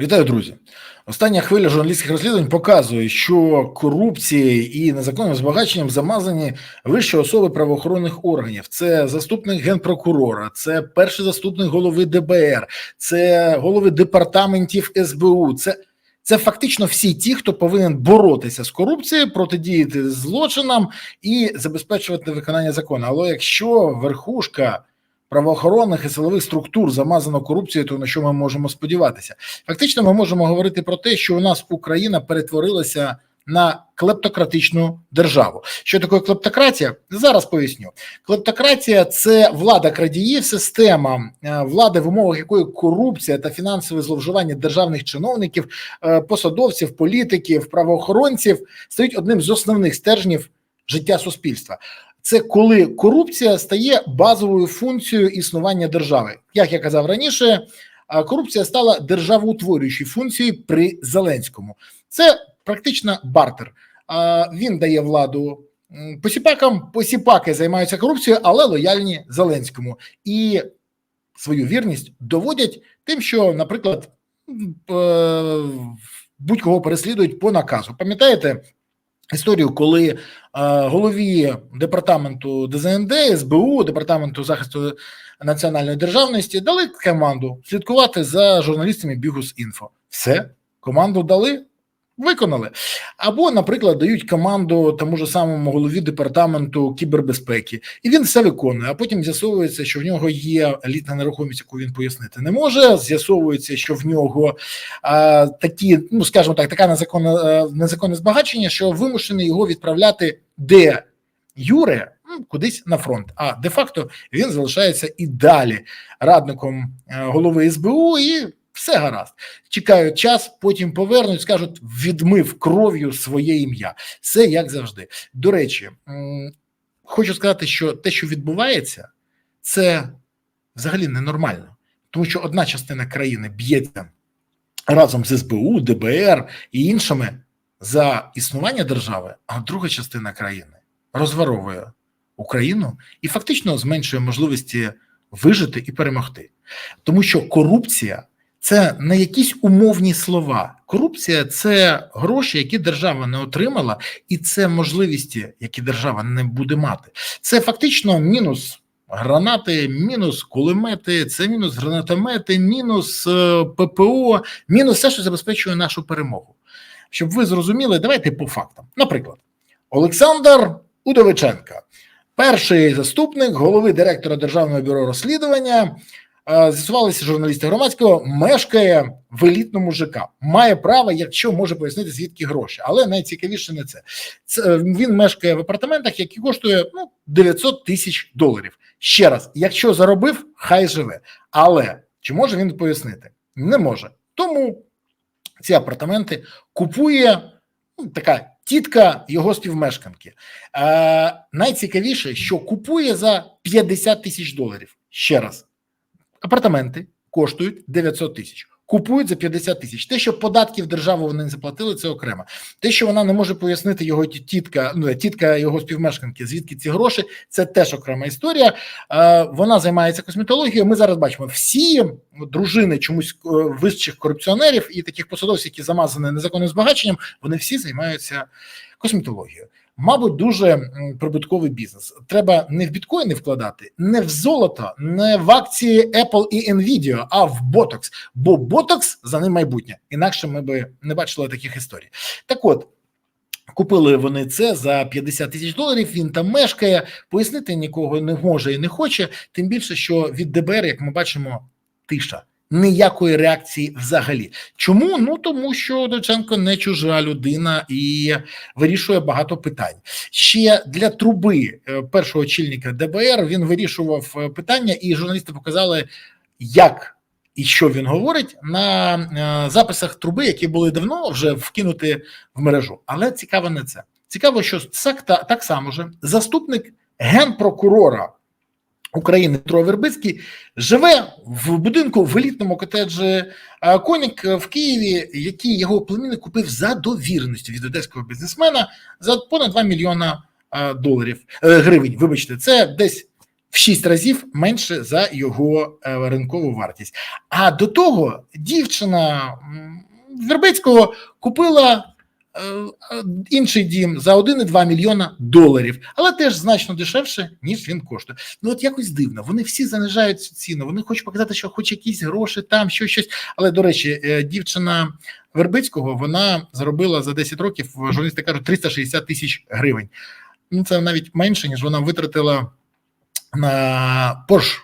Вітаю, друзі. Остання хвиля журналістських розслідувань показує, що корупцією і незаконним збагаченням замазані вищі особи правоохоронних органів. Це заступник генпрокурора, це перший заступник голови ДБР, це голови департаментів СБУ. Це це фактично всі ті, хто повинен боротися з корупцією, протидіяти злочинам і забезпечувати виконання закону. Але якщо верхушка правоохоронних і силових структур замазано корупцією, то на що ми можемо сподіватися? Фактично, ми можемо говорити про те, що у нас Україна перетворилася на клептократичну державу. Що таке клептократія? Зараз поясню. Клептократія це влада крадіїв, система е, влади, в умовах якої корупція та фінансове зловживання державних чиновників, е, посадовців, політиків, правоохоронців стають одним з основних стержнів життя суспільства це коли корупція стає базовою функцією існування держави. Як я казав раніше, корупція стала державоутворюючою функцією при Зеленському. Це практично бартер. Він дає владу посіпакам, посіпаки займаються корупцією, але лояльні Зеленському і свою вірність доводять тим, що, наприклад, будь-кого переслідують по наказу. Пам'ятаєте? Історію, коли е, голові департаменту ДЗНД, СБУ, департаменту захисту національної державності дали команду слідкувати за журналістами Бігус інфо. Все команду дали, виконали. Або, наприклад, дають команду тому ж самому голові департаменту кібербезпеки, і він все виконує. А потім з'ясовується, що в нього є літна нерухомість, яку він пояснити не може. З'ясовується, що в нього а, такі, ну скажімо так, така незаконне незаконне збагачення, що вимушений його відправляти де Юре. Ну, кудись на фронт, а де-факто він залишається і далі радником е, голови СБУ і все гаразд. Чекають час, потім повернуть, скажуть, відмив кров'ю своє ім'я. Все як завжди. До речі, хочу сказати, що те, що відбувається, це взагалі ненормально, тому що одна частина країни б'ється разом з СБУ, ДБР і іншими за існування держави, а друга частина країни розворовує Україну і фактично зменшує можливості вижити і перемогти, тому що корупція це не якісь умовні слова. Корупція це гроші, які держава не отримала, і це можливості, які держава не буде мати. Це фактично мінус. Гранати, мінус кулемети, це мінус гранатомети, мінус е, ППО, мінус все, що забезпечує нашу перемогу. Щоб ви зрозуміли, давайте по фактам. Наприклад, Олександр Удовиченка, перший заступник голови директора Державного бюро розслідування, з'ясувалися журналісти громадського, мешкає в елітному ЖК, має право, якщо може пояснити, звідки гроші. Але найцікавіше не це. це він мешкає в апартаментах, які коштує ну 900 тисяч доларів. Ще раз, якщо заробив, хай живе. Але чи може він пояснити? Не може. Тому ці апартаменти купує ну, така тітка його співмешканки. Е, Найцікавіше, що купує за 50 тисяч доларів. Ще раз апартаменти коштують 900 тисяч. Купують за 50 тисяч. Те, що податків державу вони не заплатили, це окремо. Те, що вона не може пояснити його тітка, ну тітка його співмешканки, звідки ці гроші, це теж окрема історія. Е, Вона займається косметологією. Ми зараз бачимо всі дружини чомусь е, вищих корупціонерів і таких посадовців, які замазані незаконним збагаченням. Вони всі займаються косметологією мабуть, дуже прибутковий бізнес. Треба не в біткоїни вкладати, не в золото, не в акції Apple і Nvidia, а в Botox. Бо Botox за ним майбутнє. Інакше ми би не бачили таких історій. Так от. Купили вони це за 50 тисяч доларів. Він там мешкає, пояснити нікого не може і не хоче. Тим більше, що від ДБР, як ми бачимо, тиша ніякої реакції взагалі. Чому? Ну тому що Доченко не чужа людина і вирішує багато питань. Ще для труби е, першого очільника ДБР він вирішував е, питання, і журналісти показали, як. І що він говорить на е, записах труби, які були давно вже вкинуті в мережу. Але цікаво не це. Цікаво, що так, так само же заступник генпрокурора України Петро Вербицький живе в будинку в елітному котеджі Конік в Києві, який його племінник купив за довірністю від одеського бізнесмена за понад 2 мільйона доларів е, гривень. Вибачте, це десь в 6 разів менше за його е, ринкову вартість. А до того дівчина Вербицького купила е, е, інший дім за 1,2 мільйона доларів, але теж значно дешевше, ніж він коштує. Ну от якось дивно. Вони всі занижають цю ціну. Вони хочуть показати, що хоч якісь гроші там, що щось. Але до речі, е, дівчина Вербицького вона заробила за 10 років, журналісти кажуть, 360 тисяч гривень. Ну це навіть менше, ніж вона витратила на Porsche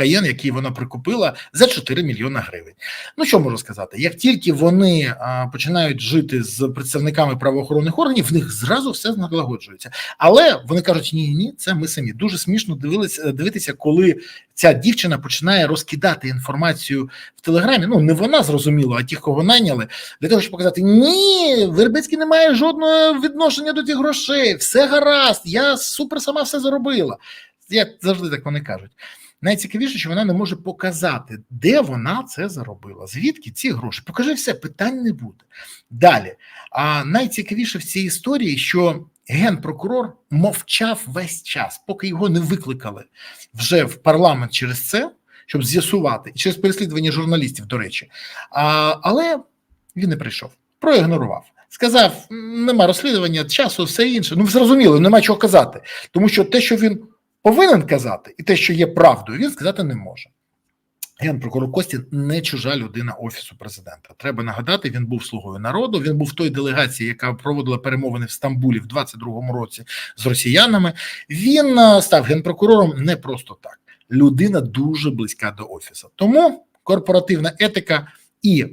Cayenne, який вона прикупила за 4 мільйона гривень. Ну що можу сказати? Як тільки вони а, починають жити з представниками правоохоронних органів, в них зразу все налагоджується. Але вони кажуть: ні, ні, це ми самі. Дуже смішно дивилися дивитися, коли ця дівчина починає розкидати інформацію в телеграмі. Ну не вона зрозуміла, а ті, кого найняли, для того, щоб показати: ні, Вербицький не має жодного відношення до тих грошей, все гаразд, я супер сама все заробила. Як завжди так вони кажуть. Найцікавіше, що вона не може показати, де вона це заробила, звідки ці гроші. Покажи все, питань не буде. Далі. А найцікавіше в цій історії, що генпрокурор мовчав весь час, поки його не викликали вже в парламент через це, щоб з'ясувати, через переслідування журналістів, до речі. А, Але він не прийшов, проігнорував. Сказав: нема розслідування, часу, все інше. Ну, зрозуміло, нема чого казати, тому що те, що він повинен казати, і те, що є правдою, він сказати не може. Генпрокурор Костін не чужа людина офісу президента. Треба нагадати, він був слугою народу. Він був в той делегації, яка проводила перемовини в Стамбулі в 22-му році з росіянами. Він е, став генпрокурором не просто так. Людина дуже близька до офісу. Тому корпоративна етика і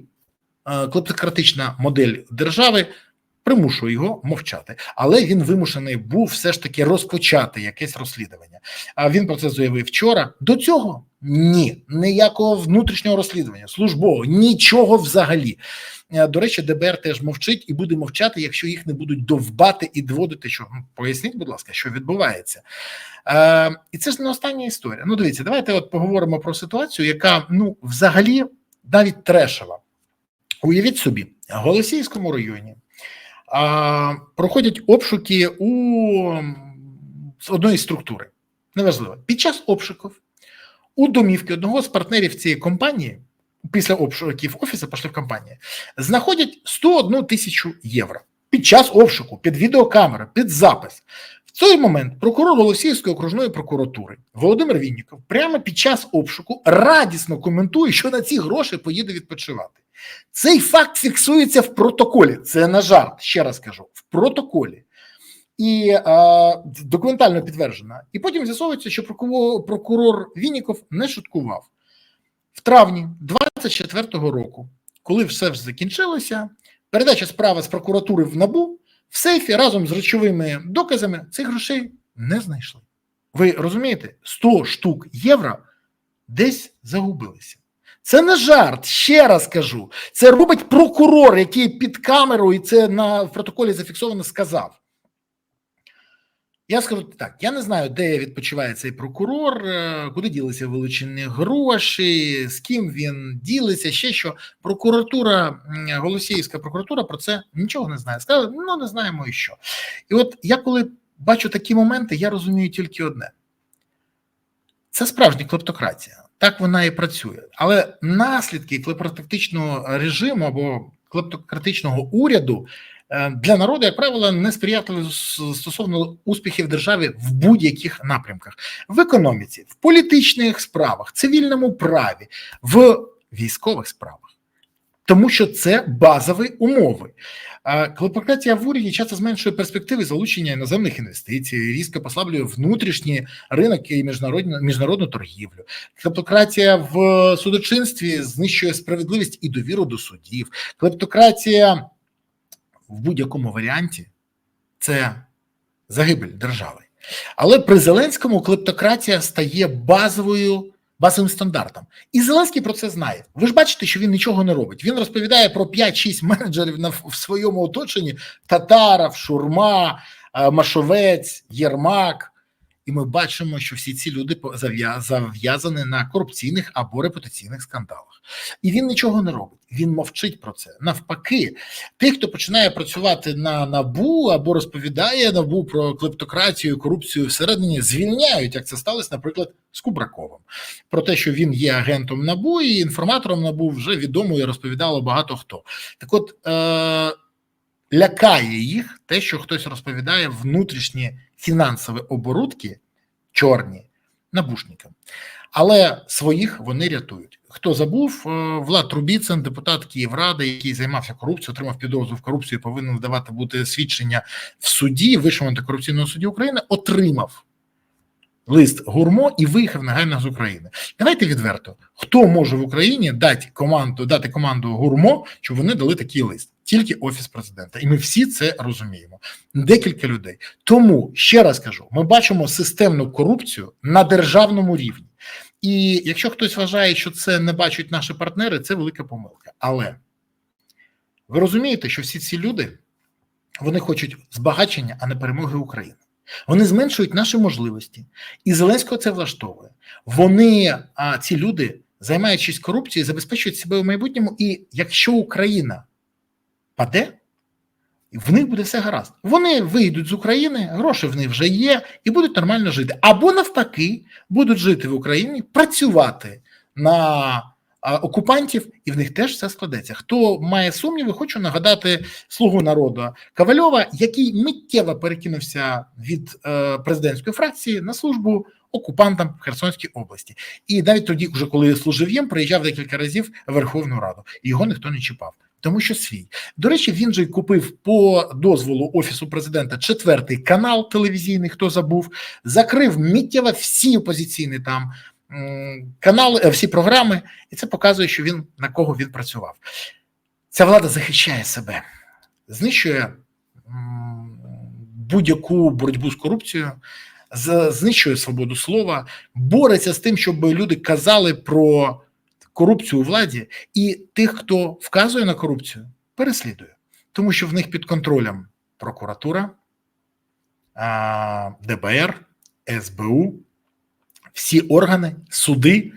е, клептократична модель держави примушує його мовчати, але він вимушений був все ж таки розпочати якесь розслідування. А він про це заявив вчора. До цього ні, ніякого внутрішнього розслідування, службового, нічого взагалі. Е, До речі, ДБР теж мовчить і буде мовчати, якщо їх не будуть довбати і доводити, що ну, поясніть, будь ласка, що відбувається. Е, І це ж не остання історія. Ну, дивіться, давайте от поговоримо про ситуацію, яка ну взагалі навіть трешова. Уявіть собі, в Голосіївському районі проходять обшуки у одної структури. Неважливо. Під час обшуків у домівки одного з партнерів цієї компанії, після обшуків офісу пішли в компанію, знаходять 101 тисячу євро під час обшуку, під відеокамери, під запис. В цей момент прокурор Голосіївської окружної прокуратури Володимир Вінніков прямо під час обшуку радісно коментує, що на ці гроші поїде відпочивати. Цей факт фіксується в протоколі. Це на жарт, ще раз кажу, в протоколі. І а, документально підтверджено. І потім з'ясовується, що прокурор, Вінніков не шуткував. В травні 24-го року, коли все ж закінчилося, передача справи з прокуратури в НАБУ в сейфі разом з речовими доказами цих грошей не знайшли. Ви розумієте, 100 штук євро десь загубилися. Це не жарт, ще раз кажу. Це робить прокурор, який під камерою, і це на в протоколі зафіксовано, сказав. Я скажу так: я не знаю, де відпочиває цей прокурор, е, куди ділися вилучені гроші, з ким він ділиться. Ще що прокуратура, Голосіївська прокуратура про це нічого не знає. Сказали, ну не знаємо і що. І от я коли бачу такі моменти, я розумію тільки одне: це справжня клептократія. Так вона і працює. Але наслідки клептократичного режиму або клептократичного уряду е, для народу, як правило, не сприятливі стосовно успіхів держави в будь-яких напрямках: в економіці, в політичних справах, цивільному праві, в військових справах. Тому що це базові умови. А Клептократія в уряді часто зменшує перспективи залучення іноземних інвестицій, різко послаблює внутрішні ринок і міжнародну, міжнародну торгівлю. Клептократія в судочинстві знищує справедливість і довіру до судів. Клептократія в будь-якому варіанті це загибель держави. Але при Зеленському клептократія стає базовою. Базовим стандартом, і Зеленський про це знає. Ви ж бачите, що він нічого не робить. Він розповідає про 5-6 менеджерів на в своєму оточенні: Татаров, Шурма, е, Машовець, Єрмак. І ми бачимо, що всі ці люди зав'язані на корупційних або репутаційних скандалах, і він нічого не робить. Він мовчить про це. Навпаки, тих, хто починає працювати на набу або розповідає набу про клептократію, корупцію всередині, звільняють, як це сталося, наприклад, з Кубраковим. Про те, що він є агентом набу і інформатором набу вже відомо і розповідало багато хто. Так, от е- лякає їх те, що хтось розповідає внутрішні фінансові оборудки чорні набушникам. Але своїх вони рятують. Хто забув, е, Влад Трубіцин, депутат Київради, який займався корупцією, отримав підозру в корупції, повинен давати бути свідчення в суді Вищому антикорупційному суді України, отримав лист гурмо і виїхав негайно з України. Давайте відверто, хто може в Україні дати команду дати команду гурмо, щоб вони дали такий лист тільки офіс президента, і ми всі це розуміємо. Декілька людей. Тому ще раз кажу: ми бачимо системну корупцію на державному рівні. І якщо хтось вважає, що це не бачать наші партнери, це велика помилка. Але ви розумієте, що всі ці люди вони хочуть збагачення, а не перемоги України. Вони зменшують наші можливості, і Зеленського це влаштовує. Вони, а ці люди, займаючись корупцією, забезпечують себе в майбутньому. І якщо Україна паде, в них буде все гаразд. Вони вийдуть з України, гроші в них вже є, і будуть нормально жити. Або навпаки, будуть жити в Україні, працювати на окупантів, і в них теж все складеться. Хто має сумніви, хочу нагадати слугу народу Ковальова, який миттєво перекинувся від е, президентської фракції на службу окупантам в Херсонській області. І навіть тоді, вже коли служив їм, приїжджав декілька разів в Верховну Раду, і його ніхто не чіпав. Тому що свій до речі, він же купив по дозволу офісу президента четвертий канал телевізійний. Хто забув, закрив миттєво всі опозиційні там канали, е, всі програми, і це показує, що він на кого він працював. Ця влада захищає себе, знищує будь-яку боротьбу з корупцією, знищує свободу слова, бореться з тим, щоб люди казали про корупцію у владі, і тих, хто вказує на корупцію, переслідує, тому що в них під контролем прокуратура, ДБР, СБУ, всі органи, суди.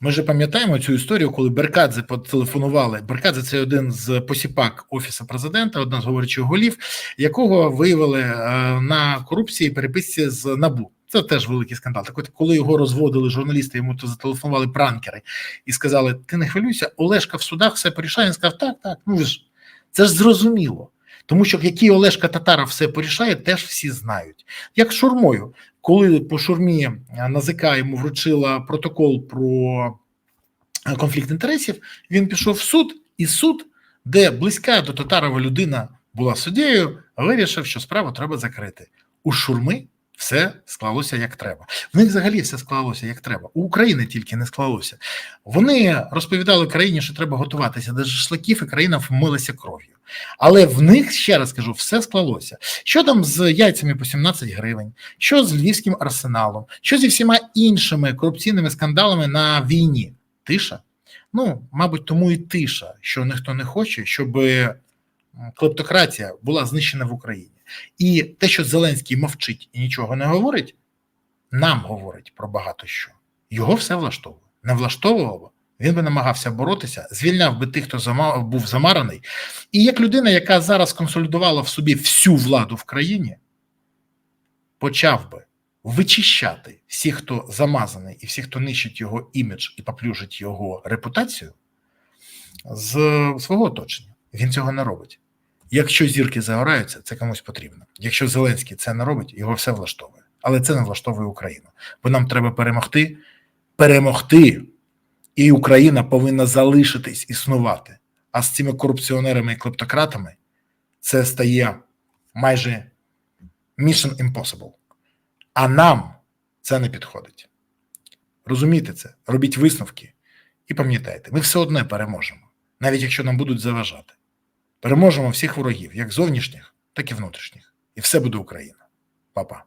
Ми ж пам'ятаємо цю історію, коли Беркадзе потелефонували. Беркадзе це один з посіпак офісу президента, одна з говорячих голів, якого виявили е, на корупції переписці з набу. Це теж великий скандал. Так от, коли його розводили журналісти, йому то зателефонували пранкери і сказали: Ти не хвилюйся, Олешка в судах все порішає. Він сказав, так, так, ну ж це ж зрозуміло. Тому що який Олешка Татара все порішає, теж всі знають. Як шурмою, коли по шурмі НАЗК йому вручила протокол про конфлікт інтересів, він пішов в суд, і суд, де близька до Татарова людина була суддєю, вирішив, що справу треба закрити. У шурми все склалося як треба. В них взагалі все склалося як треба. У України тільки не склалося. Вони розповідали країні, що треба готуватися до шашликів, і країна вмилася кров'ю. Але в них ще раз кажу, все склалося. Що там з яйцями по 17 гривень, що з львівським арсеналом, що зі всіма іншими корупційними скандалами на війні? Тиша. Ну, мабуть, тому і тиша, що ніхто не хоче, щоб клептократія була знищена в Україні. І те, що Зеленський мовчить і нічого не говорить, нам говорить про багато що. Його все влаштовує. Не влаштовувало, він би намагався боротися, звільняв би тих, хто був замараний. І як людина, яка зараз консолідувала в собі всю владу в країні, почав би вичищати всіх, хто замазаний, і всіх, хто нищить його імідж і поплюжить його репутацію з свого оточення. Він цього не робить. Якщо зірки загораються, це комусь потрібно. Якщо Зеленський це не робить, його все влаштовує. Але це не влаштовує Україну. Бо нам треба перемогти, перемогти, і Україна повинна залишитись існувати. А з цими корупціонерами і клептократами це стає майже mission impossible. А нам це не підходить. Розумійте це, робіть висновки і пам'ятайте, ми все одне переможемо, навіть якщо нам будуть заважати. Переможемо всіх ворогів, як зовнішніх, так і внутрішніх. І все буде Україна. Па-па.